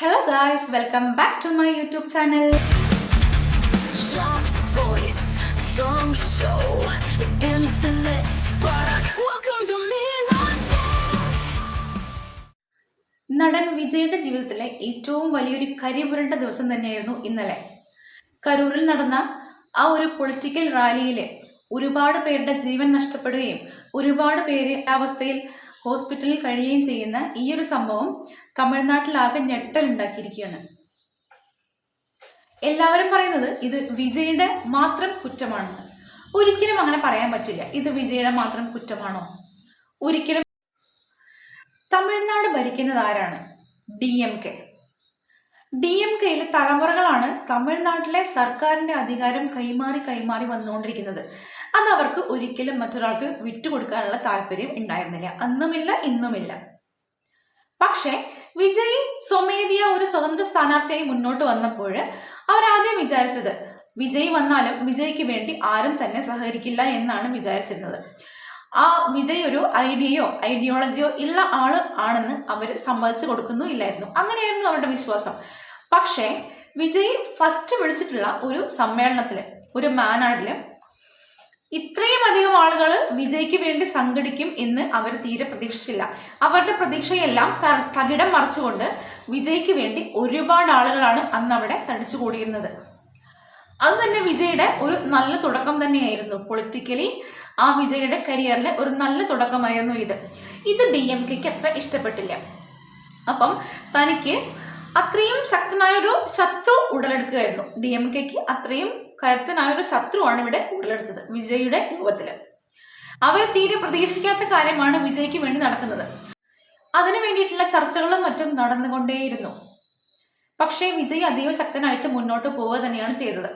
Hello guys, welcome back to my YouTube channel. Soft voice, strong show, infinite spark. Welcome to Midnight നടൻ വിജയുടെ ജീവിതത്തിലെ ഏറ്റവും വലിയൊരു കരിപുരണ്ട ദിവസം തന്നെയായിരുന്നു ഇന്നലെ കരൂരിൽ നടന്ന ആ ഒരു പൊളിറ്റിക്കൽ റാലിയിൽ ഒരുപാട് പേരുടെ ജീവൻ നഷ്ടപ്പെടുകയും ഒരുപാട് പേര് അവസ്ഥയിൽ ഹോസ്പിറ്റലിൽ കഴിയുകയും ചെയ്യുന്ന ഈ ഒരു സംഭവം തമിഴ്നാട്ടിലാകെ ഞെട്ടലുണ്ടാക്കിയിരിക്കുകയാണ്. എല്ലാവരും പറയുന്നത് ഇത് വിജയുടെ മാത്രം കുറ്റമാണെന്ന്. ഒരിക്കലും അങ്ങനെ പറയാൻ പറ്റില്ല. ഇത് വിജയുടെ മാത്രം കുറ്റമാണോ? ഒരിക്കലും. തമിഴ്നാട് ഭരിക്കുന്നത് ആരാണ്? D M K. D M കെയിലെ തലമുറകളാണ് തമിഴ്നാട്ടിലെ സർക്കാരിന്റെ അധികാരം കൈമാറി കൈമാറി വന്നുകൊണ്ടിരിക്കുന്നത്. അത് അവർക്ക് ഒരിക്കലും മറ്റൊരാൾക്ക് വിട്ടുകൊടുക്കാനുള്ള താല്പര്യം ഉണ്ടായിരുന്നില്ല. അന്നുമില്ല ഇന്നുമില്ല. പക്ഷേ വിജയ് സ്വമേധിയ ഒരു സ്വതന്ത്ര സ്ഥാനാർത്ഥിയായി മുന്നോട്ട് വന്നപ്പോൾ അവരാദ്യം വിചാരിച്ചത് വിജയ് വന്നാലും വിജയ്ക്ക് വേണ്ടി ആരും തന്നെ സഹകരിക്കില്ല എന്നാണ് വിചാരിച്ചിരുന്നത്. ആ വിജയ് ഒരു ഐഡിയയോ ഐഡിയോളജിയോ ഉള്ള ആൾ ആണെന്ന് അവർ സമ്മതിച്ചു കൊടുക്കുന്നു ഇല്ലായിരുന്നു. അങ്ങനെയായിരുന്നു അവരുടെ വിശ്വാസം. പക്ഷേ വിജയ് ഫസ്റ്റ് വിളിച്ചിട്ടുള്ള ഒരു സമ്മേളനത്തിൽ ഒരു മാനാടിൽ ഇത്രയും അധികം ആളുകൾ വിജയ്ക്ക് വേണ്ടി സംഘടിക്കും എന്ന് അവർ തീരെ പ്രതീക്ഷിച്ചില്ല. അവരുടെ പ്രതീക്ഷയെല്ലാം തകിടം മറിച്ചുകൊണ്ട് വിജയ്ക്ക് വേണ്ടി ഒരുപാട് ആളുകളാണ് അന്ന് അവിടെ തടിച്ചുകൂടിയിരുന്നത് അത് തന്നെ വിജയുടെ ഒരു നല്ല തുടക്കം തന്നെയായിരുന്നു. പൊളിറ്റിക്കലി ആ വിജയുടെ കരിയറിലെ ഒരു നല്ല തുടക്കമായിരുന്നു ഇത്. ഇത് ഡി എം കെക്ക് അത്ര ഇഷ്ടപ്പെട്ടില്ല. അപ്പം തനിക്ക് അത്രയും ശക്തനായൊരു ശത്രു ഉടലെടുക്കുകയായിരുന്നു. ഡി എം കെക്ക് അത്രയും കരുത്തനായ ഒരു ശത്രുവാണ് ഇവിടെ ഉടലെടുത്തത് വിജയുടെ രൂപത്തില് അവർ തീരെ പ്രതീക്ഷിക്കാത്ത കാര്യമാണ് വിജയ്ക്ക് വേണ്ടി നടക്കുന്നത് അതിനു വേണ്ടിയിട്ടുള്ള ചർച്ചകളും മറ്റും നടന്നുകൊണ്ടേയിരുന്നു പക്ഷേ വിജയ് അതീവ ശക്തനായിട്ട് മുന്നോട്ട് പോവുക തന്നെയാണ് ചെയ്തത്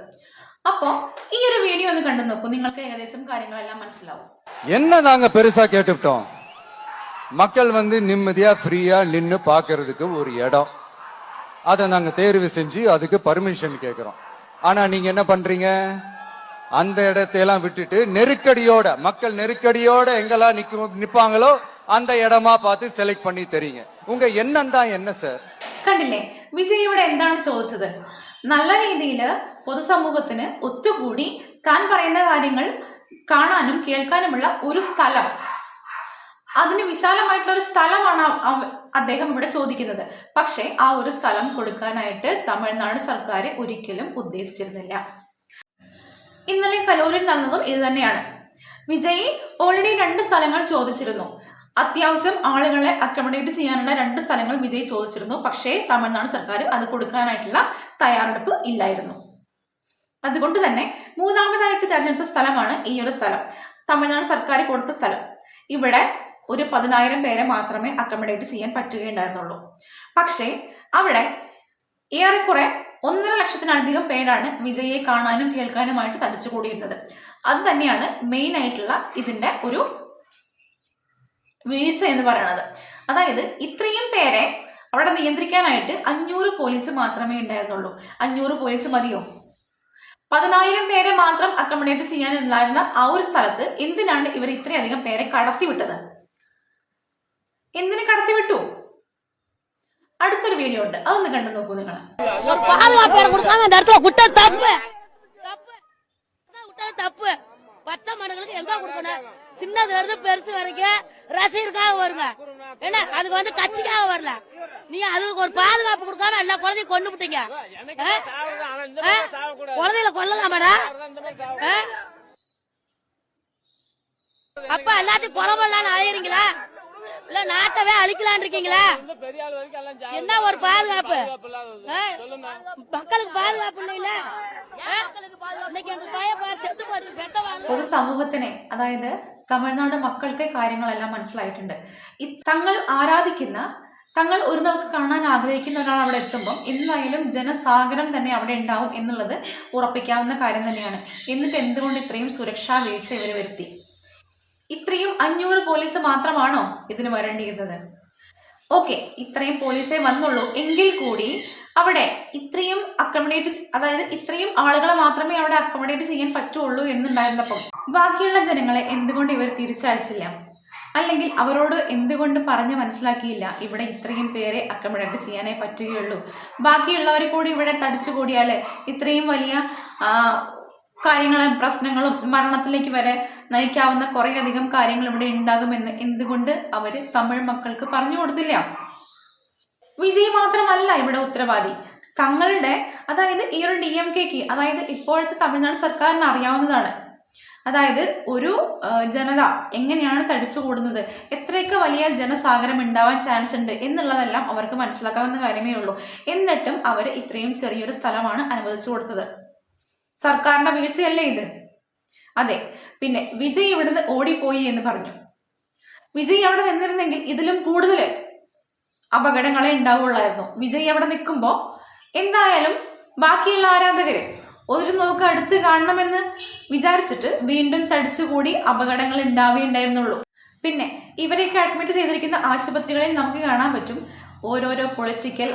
അപ്പോൾ ഈ ഒരു വീഡിയോ ഒന്ന് കണ്ടു നോക്കൂ നിങ്ങൾക്ക് ഏകദേശം കാര്യങ്ങളെല്ലാം മനസ്സിലാവും என்ன நாங்க பெருசா கேட்டுவிட்டோம் மக்கள் வந்து நிம்மதியா ஃப்ரீயா நின்னு பாக்குறதுக்கு ஒரு இடம் அதை நாங்க தேர்வு செஞ்சு அதுக்கு பர்மிஷன் கேக்குறோம் ஆனா நீங்க என்ன பண்றீங்க அந்த இடத்தையெல்லாம் விட்டுட்டு நெருக்கடியோட மக்கள் நெருக்கடியோட எங்கெல்லாம் நிக்க நிப்பாங்களோ அந்த இடமா பார்த்து செலக்ட் பண்ணி தெரியுங்க உங்க எண்ணம் தான் என்ன சார் കണ്ടില്ലേ വിജയ് ഇവിടെ എന്താണ് ചോദിച്ചത് നല്ല രീതിയിൽ പൊതുസമൂഹത്തിന് ഒത്തുകൂടി താൻ പറയുന്ന കാര്യങ്ങൾ കാണാനും കേൾക്കാനുമുള്ള ഒരു സ്ഥലം അതിന് വിശാലമായിട്ടുള്ള ഒരു സ്ഥലമാണ് അവ- അവ- അദ്ദേഹം ഇവിടെ ചോദിക്കുന്നത്. പക്ഷേ ആ ഒരു സ്ഥലം കൊടുക്കാനായിട്ട് തമിഴ്നാട് സർക്കാർ ഒരിക്കലും ഉദ്ദേശിച്ചിരുന്നില്ല. ഇന്നലെ കലൂരിൽ നടന്നതും ഇത് തന്നെയാണ്. വിജയ് ഓൾറെഡി രണ്ട് സ്ഥലങ്ങൾ ചോദിച്ചിരുന്നു. അത്യാവശ്യം ആളുകളെ അക്കോമഡേറ്റ് ചെയ്യാനുള്ള രണ്ട് സ്ഥലങ്ങൾ വിജയ് ചോദിച്ചിരുന്നു. പക്ഷേ തമിഴ്നാട് സർക്കാർ അത് കൊടുക്കാനായിട്ടുള്ള തയ്യാറെടുപ്പ് ഇല്ലായിരുന്നു. അതുകൊണ്ട് തന്നെ മൂന്നാമതായിട്ട് തിരഞ്ഞെടുത്ത സ്ഥലമാണ് ഈ ഒരു സ്ഥലം. തമിഴ്നാട് സർക്കാർ കൊടുത്ത സ്ഥലം. ഇവിടെ ഒരു പതിനായിരം പേരെ മാത്രമേ അക്കോമഡേറ്റ് ചെയ്യാൻ പറ്റുകയുണ്ടായിരുന്നുള്ളൂ. പക്ഷേ അവിടെ ഏറെക്കുറെ ഒന്നര ലക്ഷത്തിനധികം പേരാണ് വിജയെ കാണാനും കേൾക്കാനുമായിട്ട് തടിച്ചു കൂടിയിരുന്നത് അത് തന്നെയാണ് മെയിൻ ആയിട്ടുള്ള ഇതിന്റെ ഒരു വീഴ്ച എന്ന് പറയുന്നത് അതായത് ഇത്രയും പേരെ അവിടെ നിയന്ത്രിക്കാനായിട്ട് അഞ്ഞൂറ് പോലീസ് മാത്രമേ ഉണ്ടായിരുന്നുള്ളൂ. അഞ്ഞൂറ് പോലീസ് മതിയോ? പതിനായിരം പേരെ മാത്രം അക്കോമഡേറ്റ് ചെയ്യാനുണ്ടായിരുന്ന ആ ഒരു സ്ഥലത്ത് എന്തിനാണ് ഇവർ ഇത്രയധികം പേരെ കടത്തിവിട്ടത്? എന്തിനു കടത്തിവിട്ടു അടുത്തൊരു വീഡിയോ ഉണ്ട് അതൊന്ന് കണ്ടു നോക്കൂ നിങ്ങൾ ஒரு பாதுகாப்பு இடம் கொடுக்காம இந்த இடத்துல விட்ட தப்பு தப்பு அதான் விட்டது தப்பு பச்சை மனுங்களுக்கு எங்க கொடுக்கணும் சின்னதுல இருந்து பெருசு வரைக்கும் ரசிகருக்காக வருங்க என்ன அதுக்கு வந்து கட்சிக்காக வரல நீங்க அதுக்கு ஒரு பாதுகாப்பு கொடுக்காம எல்லா குழந்தையும் கொண்டு விட்டீங்க ஆ? ஆ? குழந்தைகளை கொல்லலாமாடா ஆ? அப்ப எல்லாத்தையும் கொலை பண்ணலாம்னு அழையறீங்களா இல்ல நாட்டவே அழிக்கலான் இருக்கீங்களா என்ன ஒரு பாதுகாப்பு ஆ? மக்களுக்கு பாதுகாப்பு இல்ல இன்னைக்கு எங்க பையன் பாரு, செத்து போச்சு பெத்தவாங்க പൊതുസമൂഹത്തിനെ അതായത് തമിഴ്നാട് മക്കൾക്ക് കാര്യങ്ങളെല്ലാം മനസ്സിലായിട്ടുണ്ട് ഈ തങ്ങൾ ആരാധിക്കുന്ന തങ്ങൾ ഒരു നോക്ക് കാണാൻ ആഗ്രഹിക്കുന്ന ഒരാൾ അവിടെ എത്തുമ്പം എന്തായാലും ജനസാഗരം തന്നെ അവിടെ ഉണ്ടാവും എന്നുള്ളത് ഉറപ്പിക്കാവുന്ന കാര്യം തന്നെയാണ് എന്നിട്ട് എന്തുകൊണ്ട് ഇത്രയും സുരക്ഷാ വീഴ്ച ഇവർ വരുത്തി ഇത്രയും അഞ്ഞൂറ് പോലീസ് മാത്രമാണോ ഇതിന് വരേണ്ടിയിരുന്നത്? ഓക്കെ ഇത്രയും പോലീസേ വന്നുള്ളൂ. എങ്കിൽ കൂടി അവിടെ ഇത്രയും അക്കോമഡേറ്റ് അതായത് ഇത്രയും ആളുകളെ മാത്രമേ അവിടെ അക്കോമഡേറ്റ് ചെയ്യാൻ പറ്റുള്ളൂ എന്നുണ്ടായിരുന്നപ്പം ബാക്കിയുള്ള ജനങ്ങളെ എന്തുകൊണ്ട് ഇവർ തിരിച്ചയച്ചില്ല? അല്ലെങ്കിൽ അവരോട് എന്തുകൊണ്ട് പറഞ്ഞ് മനസ്സിലാക്കിയില്ല? ഇവിടെ ഇത്രയും പേരെ അക്കോമഡേറ്റ് ചെയ്യാനേ പറ്റുകയുള്ളൂ. ബാക്കിയുള്ളവരെ കൂടി ഇവിടെ തടിച്ചു കൂടിയാൽ ഇത്രയും വലിയ കാര്യങ്ങളും പ്രശ്നങ്ങളും മരണത്തിലേക്ക് വരെ നയിക്കാവുന്ന കുറേയധികം കാര്യങ്ങൾ ഇവിടെ ഉണ്ടാകുമെന്ന് എന്തുകൊണ്ട് അവർ തമിഴ് മക്കൾക്ക് പറഞ്ഞു കൊടുത്തില്ല? വിജയ് മാത്രമല്ല ഇവിടെ ഉത്തരവാദി. തങ്ങളുടെ അതായത് ഈ ഒരു ഡി എം കെക്ക് അതായത് ഇപ്പോഴത്തെ തമിഴ്നാട് സർക്കാരിന് അറിയാവുന്നതാണ്. അതായത് ഒരു ജനത എങ്ങനെയാണ് തടിച്ചു കൂടുന്നത്? എത്രയൊക്കെ വലിയ ജനസാഗരം ഉണ്ടാവാൻ ചാൻസ് ഉണ്ട് എന്നുള്ളതെല്ലാം അവർക്ക് മനസ്സിലാക്കാവുന്ന കാര്യമേ ഉള്ളൂ. എന്നിട്ടും അവർ ഇത്രയും ചെറിയൊരു സ്ഥലമാണ് അനുവദിച്ചു കൊടുത്തത്. സർക്കാരിന്റെ വീഴ്ചയല്ലേ ഇത്? അതെ പിന്നെ വിജയ് ഇവിടുന്ന് ഓടിപ്പോയി എന്ന് പറഞ്ഞു. വിജയ് അവിടെ നിന്നിരുന്നെങ്കിൽ ഇതിലും കൂടുതൽ അപകടങ്ങളെ ഉണ്ടാവുള്ളായിരുന്നു വിജയ് അവിടെ നിൽക്കുമ്പോൾ എന്തായാലും ബാക്കിയുള്ള ആരാധകര് ഒരു നോക്ക് അടുത്ത് കാണണമെന്ന് വിചാരിച്ചിട്ട് വീണ്ടും തടിച്ചുകൂടി അപകടങ്ങൾ ഉണ്ടാവുകയുണ്ടായിരുന്നുള്ളൂ. പിന്നെ ഇവരെയൊക്കെ അഡ്മിറ്റ് ചെയ്തിരിക്കുന്ന ആശുപത്രികളിൽ നമുക്ക് കാണാൻ പറ്റും. ഓരോരോ പൊളിറ്റിക്കൽ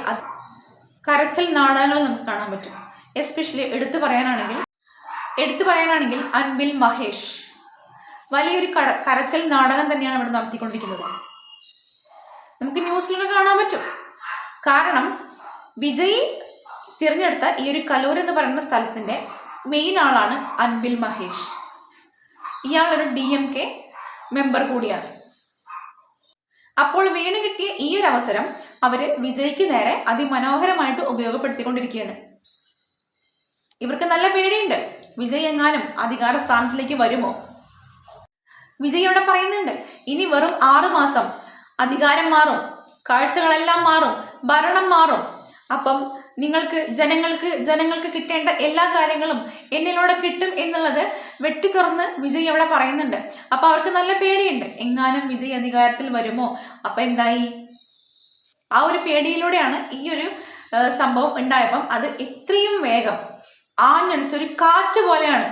കരച്ചിൽ നാടകങ്ങൾ നമുക്ക് കാണാൻ പറ്റും. എസ്പെഷ്യലി എടുത്തു പറയാനാണെങ്കിൽ എടുത്തു പറയാനാണെങ്കിൽ അൻബിൽ മഹേഷ്. വലിയൊരു കട കരച്ചൽ നാടകം തന്നെയാണ് ഇവിടെ നടത്തിക്കൊണ്ടിരിക്കുന്നത്. നമുക്ക് ന്യൂസിലൊക്കെ കാണാൻ പറ്റും. കാരണം വിജയ് തിരഞ്ഞെടുത്ത ഈ ഒരു കലൂർ എന്ന് പറയുന്ന സ്ഥലത്തിന്റെ മെയിൻ ആളാണ് അൻബിൽ മഹേഷ്. ഇയാളൊരു ഡി എം കെ മെമ്പർ കൂടിയാണ്. അപ്പോൾ വീണ് കിട്ടിയ ഈ ഒരു അവസരം അവർ വിജയ്ക്ക് നേരെ അതിമനോഹരമായിട്ട് ഉപയോഗപ്പെടുത്തിക്കൊണ്ടിരിക്കുകയാണ്. ഇവർക്ക് നല്ല പേടിയുണ്ട്. വിജയ് എങ്ങാനും അധികാര സ്ഥാനത്തിലേക്ക് വരുമോ? വിജയ് ഇവിടെ പറയുന്നുണ്ട് ഇനി വെറും ആറു മാസം അധികാരം മാറും കാഴ്ചകളെല്ലാം മാറും ഭരണം മാറും. അപ്പം നിങ്ങൾക്ക് ജനങ്ങൾക്ക് ജനങ്ങൾക്ക് കിട്ടേണ്ട എല്ലാ കാര്യങ്ങളും എന്നിലൂടെ കിട്ടും എന്നുള്ളത് വെട്ടി തുറന്ന് വിജയ് അവിടെ പറയുന്നുണ്ട്. അപ്പൊ അവർക്ക് നല്ല പേടിയുണ്ട് എങ്ങാനും വിജയ് അധികാരത്തിൽ വരുമോ? അപ്പൊ എന്തായി? ആ ഒരു പേടിയിലൂടെയാണ് ഈ ഒരു സംഭവം ഉണ്ടായപ്പം അത് എത്രയും വേഗം ആഞ്ഞടിച്ച ഒരു കാറ്റ് പോലെയാണ്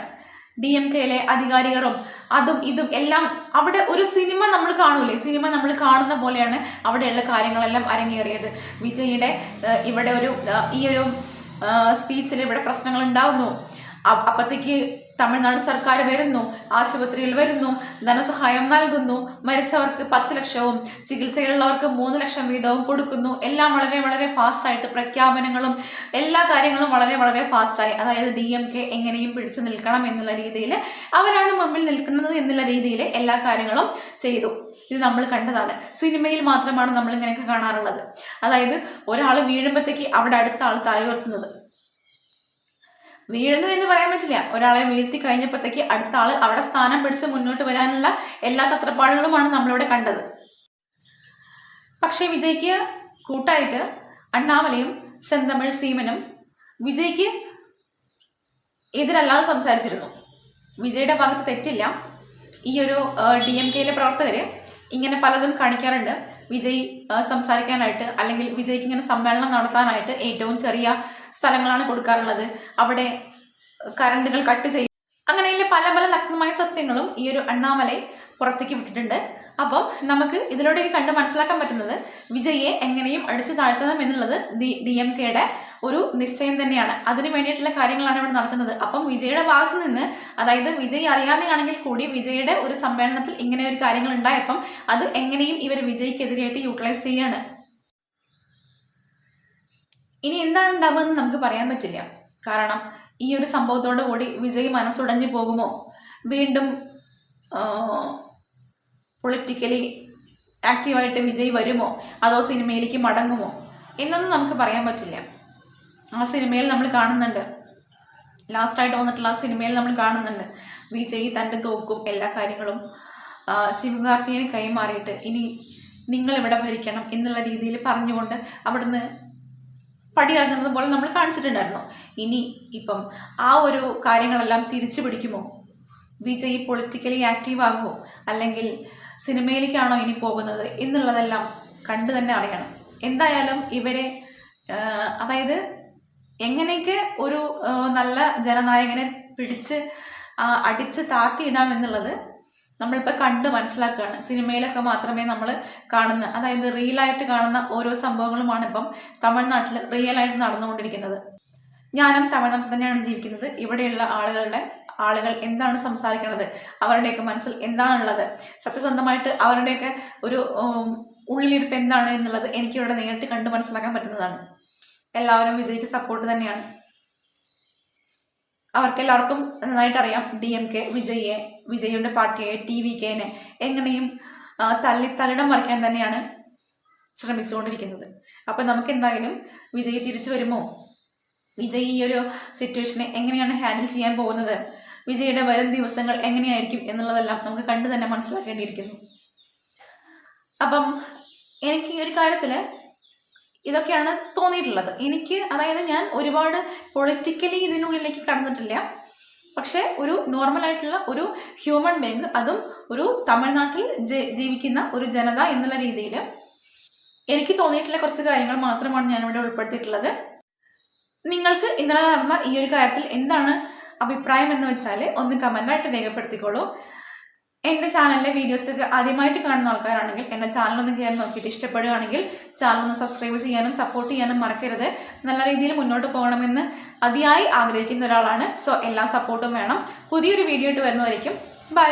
ഡി എം കെയിലെ അധികാരികളും. അതും ഇതും എല്ലാം അവിടെ ഒരു സിനിമ നമ്മൾ കാണൂലേ? സിനിമ നമ്മൾ കാണുന്ന പോലെയാണ് അവിടെയുള്ള കാര്യങ്ങളെല്ലാം അരങ്ങേറിയത്. വിജയുടെ ഇവിടെ ഒരു ഈ ഒരു സ്പീച്ചിൽ ഇവിടെ പ്രശ്നങ്ങൾ ഉണ്ടാവുന്നു. അപ്പത്തേക്ക് തമിഴ്നാട് സർക്കാർ വരുന്നു ആശുപത്രിയിൽ വരുന്നു ധനസഹായം നൽകുന്നു മരിച്ചവർക്ക് പത്ത് ലക്ഷവും ചികിത്സയിലുള്ളവർക്ക് മൂന്ന് ലക്ഷം വീതവും കൊടുക്കുന്നു. എല്ലാം വളരെ വളരെ ഫാസ്റ്റായിട്ട് പ്രഖ്യാപനങ്ങളും എല്ലാ കാര്യങ്ങളും വളരെ വളരെ ഫാസ്റ്റായി. അതായത് ഡി എം കെ എങ്ങനെയും പിടിച്ചു നിൽക്കണം എന്നുള്ള രീതിയിൽ അവരാണ് മുമ്പിൽ നിൽക്കുന്നത് എന്നുള്ള രീതിയിൽ എല്ലാ കാര്യങ്ങളും ചെയ്തു. ഇത് നമ്മൾ കണ്ടതാണ്. സിനിമയിൽ മാത്രമാണ് നമ്മൾ ഇങ്ങനെയൊക്കെ കാണാറുള്ളത്. അതായത് ഒരാൾ വീഴുമ്പോഴത്തേക്ക് അവിടെ അടുത്ത ആൾ തല ഉയർത്തുന്നത് വീഴുന്നു എന്ന് പറയാൻ പറ്റില്ല. ഒരാളെ വീഴ്ത്തി കഴിഞ്ഞപ്പോഴത്തേക്ക് അടുത്ത ആൾ അവിടെ സ്ഥാനം പിടിച്ച് മുന്നോട്ട് വരാനുള്ള എല്ലാ തത്രപ്പാടുകളുമാണ് നമ്മളിവിടെ കണ്ടത്. പക്ഷേ വിജയ്ക്ക് കൂട്ടായിട്ട് അണ്ണാമലയും ചെന്തമിഴ് സീമനും വിജയ്ക്ക് എതിരല്ലാതെ സംസാരിച്ചിരുന്നു. വിജയുടെ ഭാഗത്ത് തെറ്റില്ല. ഈ ഒരു ഡി എം കെയിലെ പ്രവർത്തകർ ഇങ്ങനെ പലതും കാണിക്കാറുണ്ട്. വിജയ് സംസാരിക്കാനായിട്ട് അല്ലെങ്കിൽ വിജയ്ക്ക് ഇങ്ങനെ സമ്മേളനം നടത്താനായിട്ട് ഏറ്റവും ചെറിയ സ്ഥലങ്ങളാണ് കൊടുക്കാറുള്ളത്. അവിടെ കറണ്ടുകൾ കട്ട് ചെയ്യും. അങ്ങനെയുള്ള പല പല നഗ്നമായ സത്യങ്ങളും ഈ ഒരു അണ്ണാമലൈ പുറത്തേക്ക് വിട്ടിട്ടുണ്ട്. അപ്പോൾ നമുക്ക് ഇതിലൂടെ കണ്ട് മനസ്സിലാക്കാൻ പറ്റുന്നത് വിജയെ എങ്ങനെയും അടിച്ചു താഴ്ത്തണം എന്നുള്ളത് ഡി ഡി എം കെയുടെ ഒരു നിശ്ചയം തന്നെയാണ്. അതിന് വേണ്ടിയിട്ടുള്ള കാര്യങ്ങളാണ് ഇവിടെ നടക്കുന്നത്. അപ്പം വിജയുടെ ഭാഗത്ത് നിന്ന് അതായത് വിജയ് അറിയാതെയാണെങ്കിൽ കൂടി വിജയുടെ ഒരു സമ്മേളനത്തിൽ ഇങ്ങനെ ഒരു കാര്യങ്ങൾ ഉണ്ടായപ്പം അത് എങ്ങനെയും ഇവർ വിജയ്ക്കെതിരായിട്ട് യൂട്ടിലൈസ് ചെയ്യാണ്. ഇനി എന്താണ് ഉണ്ടാവുമെന്ന് നമുക്ക് പറയാൻ പറ്റില്ല. കാരണം ഈ ഒരു സംഭവത്തോടു കൂടി വിജയ് മനസ്സുടഞ്ഞു പോകുമോ? വീണ്ടും പൊളിറ്റിക്കലി ആക്റ്റീവായിട്ട് വിജയ് വരുമോ? അതോ സിനിമയിലേക്ക് മടങ്ങുമോ? എന്നൊന്നും നമുക്ക് പറയാൻ പറ്റില്ല. ആ സിനിമയിൽ നമ്മൾ കാണുന്നുണ്ട്. ലാസ്റ്റായിട്ട് വന്നിട്ടുള്ള ആ സിനിമയിൽ നമ്മൾ കാണുന്നുണ്ട്. വിജയ് തന്റെ തോക്കും എല്ലാ കാര്യങ്ങളും ശിവകാർത്തികന് കൈമാറിയിട്ട് ഇനി നിങ്ങൾ ഇവിടെ ഭരിക്കണം എന്നുള്ള രീതിയിൽ പറഞ്ഞുകൊണ്ട് അവിടുന്ന് പടിയിറങ്ങുന്നത് പോലെ നമ്മൾ കാണിച്ചിട്ടുണ്ടായിരുന്നു. ഇനി ഇപ്പം ആ ഒരു കാര്യങ്ങളെല്ലാം തിരിച്ചു പിടിക്കുമോ? വിജയ് പൊളിറ്റിക്കലി ആക്റ്റീവ് ആകുമോ? അല്ലെങ്കിൽ സിനിമയിലേക്കാണോ ഇനി പോകുന്നത് എന്നുള്ളതെല്ലാം കണ്ടു തന്നെ അറിയണം. എന്തായാലും ഇവരെ അതായത് എങ്ങനെയൊക്കെ ഒരു നല്ല ജനനായകനെ പിടിച്ച് അടിച്ച് താത്തിയിടാം എന്നുള്ളത് നമ്മളിപ്പോൾ കണ്ട് മനസ്സിലാക്കുകയാണ്. സിനിമയിലൊക്കെ മാത്രമേ നമ്മൾ കാണുന്ന അതായത് റിയലായിട്ട് കാണുന്ന ഓരോ സംഭവങ്ങളുമാണ് ഇപ്പം തമിഴ്നാട്ടിൽ റിയലായിട്ട് നടന്നുകൊണ്ടിരിക്കുന്നത്. ഞാനും തമിഴ്നാട്ടിൽ തന്നെയാണ് ജീവിക്കുന്നത്. ഇവിടെയുള്ള ആളുകളുടെ ആളുകൾ എന്താണ് സംസാരിക്കുന്നത് അവരുടെയൊക്കെ മനസ്സിൽ എന്താണുള്ളത്? സത്യസന്ധമായിട്ട് അവരുടെയൊക്കെ ഒരു ഉള്ളിലിരിപ്പ് എന്താണ് എന്നുള്ളത് എനിക്കിവിടെ നേരിട്ട് കണ്ട് മനസ്സിലാക്കാൻ പറ്റുന്നതാണ്. എല്ലാവരും വിജയ്ക്ക് സപ്പോർട്ട് തന്നെയാണ്. അവർക്കെല്ലാവർക്കും നന്നായിട്ട് അറിയാം ഡി എം കെ വിജയെ വിജയുടെ പാർട്ടിയെ ടി വി കെനെ എങ്ങനെയും തല്ലി തകിടം മറിക്കാൻ തന്നെയാണ് ശ്രമിച്ചുകൊണ്ടിരിക്കുന്നത്. അപ്പം നമുക്ക് എന്തായാലും വിജയ് തിരിച്ചു വരുമോ? വിജയ് ഈ ഒരു സിറ്റുവേഷനെ എങ്ങനെയാണ് ഹാൻഡിൽ ചെയ്യാൻ പോകുന്നത്? വിജയുടെ വരും ദിവസങ്ങൾ എങ്ങനെയായിരിക്കും എന്നുള്ളതെല്ലാം നമുക്ക് കണ്ടു തന്നെ മനസ്സിലാക്കേണ്ടിയിരിക്കുന്നു. അപ്പം എനിക്ക് ഈ ഒരു കാര്യത്തിൽ ഇതൊക്കെയാണ് തോന്നിയിട്ടുള്ളത്. എനിക്ക് അതായത് ഞാൻ ഒരുപാട് പൊളിറ്റിക്കലി ഇതിനുള്ളിലേക്ക് കടന്നിട്ടില്ല. പക്ഷേ ഒരു നോർമൽ ആയിട്ടുള്ള ഒരു ഹ്യൂമൻ ബീങ് അതും ഒരു തമിഴ്നാട്ടിൽ ജീവിക്കുന്ന ഒരു ജനത എന്നുള്ള രീതിയിൽ എനിക്ക് തോന്നിയിട്ടുള്ള കുറച്ച് കാര്യങ്ങൾ മാത്രമാണ് ഞാനിവിടെ ഉൾപ്പെടുത്തിയിട്ടുള്ളത്. നിങ്ങൾക്ക് ഇന്നലെ നടന്ന ഈ ഒരു കാര്യത്തിൽ എന്താണ് അഭിപ്രായം എന്ന് വെച്ചാൽ ഒന്ന് കമന്റായിട്ട് രേഖപ്പെടുത്തിക്കോളൂ. എന്റെ ചാനലിലെ വീഡിയോസ് ആദ്യമായിട്ട് കാണുന്ന ആൾക്കാരാണെങ്കിൽ എന്റെ ചാനലൊന്ന് കയറി നോക്കിയിട്ട് ഇഷ്ടപ്പെടുകയാണെങ്കിൽ ചാനൽ ഒന്ന് സബ്സ്ക്രൈബ് ചെയ്യാനും സപ്പോർട്ട് ചെയ്യാനും മറക്കരുത്. നല്ല രീതിയിൽ മുന്നോട്ട് പോകണമെന്ന് അതിയായി ആഗ്രഹിക്കുന്ന ഒരാളാണ്. സോ എല്ലാ സപ്പോർട്ടും വേണം. പുതിയൊരു വീഡിയോ ആയിട്ട് വരുന്നതായിരിക്കും. ബൈ